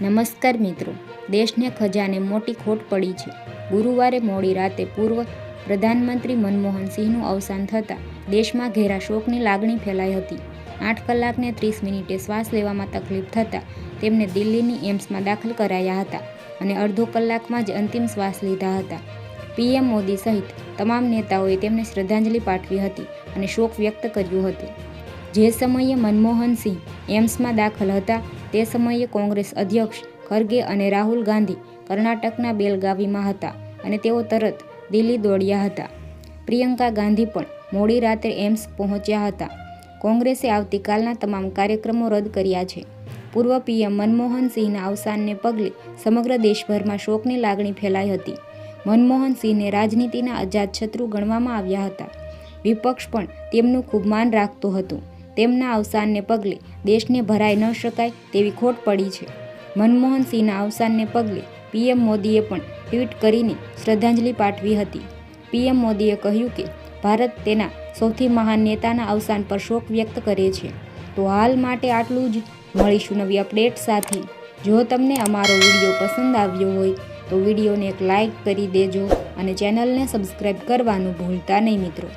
નમસ્કાર મિત્રો, દેશને ખજાને મોટી ખોટ પડી છે. ગુરુવારે મોડી રાતે પૂર્વ પ્રધાનમંત્રી મનમોહન સિંહનું અવસાન થતાં દેશમાં ઘેરા શોકની લાગણી ફેલાઈ હતી. આઠ કલાકને ત્રીસ મિનિટે શ્વાસ લેવામાં તકલીફ થતાં તેમને દિલ્હીની એમ્સમાં દાખલ કરાયા હતા અને અડધો કલાકમાં જ અંતિમ શ્વાસ લીધા હતા. પીએમ મોદી સહિત તમામ નેતાઓએ તેમને શ્રદ્ધાંજલિ પાઠવી હતી અને શોક વ્યક્ત કર્યું હતું. જે સમયે મનમોહન સિંહ એમ્સમાં દાખલ હતા, તે સમયે કોંગ્રેસ અધ્યક્ષ ખરગે અને રાહુલ ગાંધી કર્ણાટકના બેલગાવીમાં હતા અને તેઓ તરત દિલ્હી દોડ્યા હતા. પ્રિયંકા ગાંધી પણ મોડી રાત્રે એમ્સ પહોંચ્યા હતા. કોંગ્રેસે આવતીકાલના તમામ કાર્યક્રમો રદ કર્યા છે. પૂર્વ પીએમ મનમોહન સિંહના અવસાનને પગલે સમગ્ર દેશભરમાં શોકની લાગણી ફેલાઈ હતી. મનમોહન સિંહને રાજનીતિના અજાતશત્રુ ગણવામાં આવ્યા હતા. વિપક્ષ પણ તેમનું ખૂબ માન રાખતું હતું. તેમના અવસાનને પગલે દેશને ભરાઈ ન શકાય તેવી ખોટ પડી છે. મનમોહન સિંહના અવસાનને પગલે પીએમ મોદીએ પણ ટ્વીટ કરીને શ્રદ્ધાંજલિ પાઠવી હતી. પીએમ મોદીએ કહ્યું કે, ભારત તેના સૌથી મહાન નેતાના અવસાન પર શોક વ્યક્ત કરે છે. તો હાલ માટે આટલું જ. મળીશું નવી અપડેટ સાથે. જો તમને અમારો વીડિયો પસંદ આવ્યો હોય, તો વિડીયોને એક લાઇક કરી દેજો અને ચેનલને સબસ્ક્રાઈબ કરવાનું ભૂલતા નહીં મિત્રો.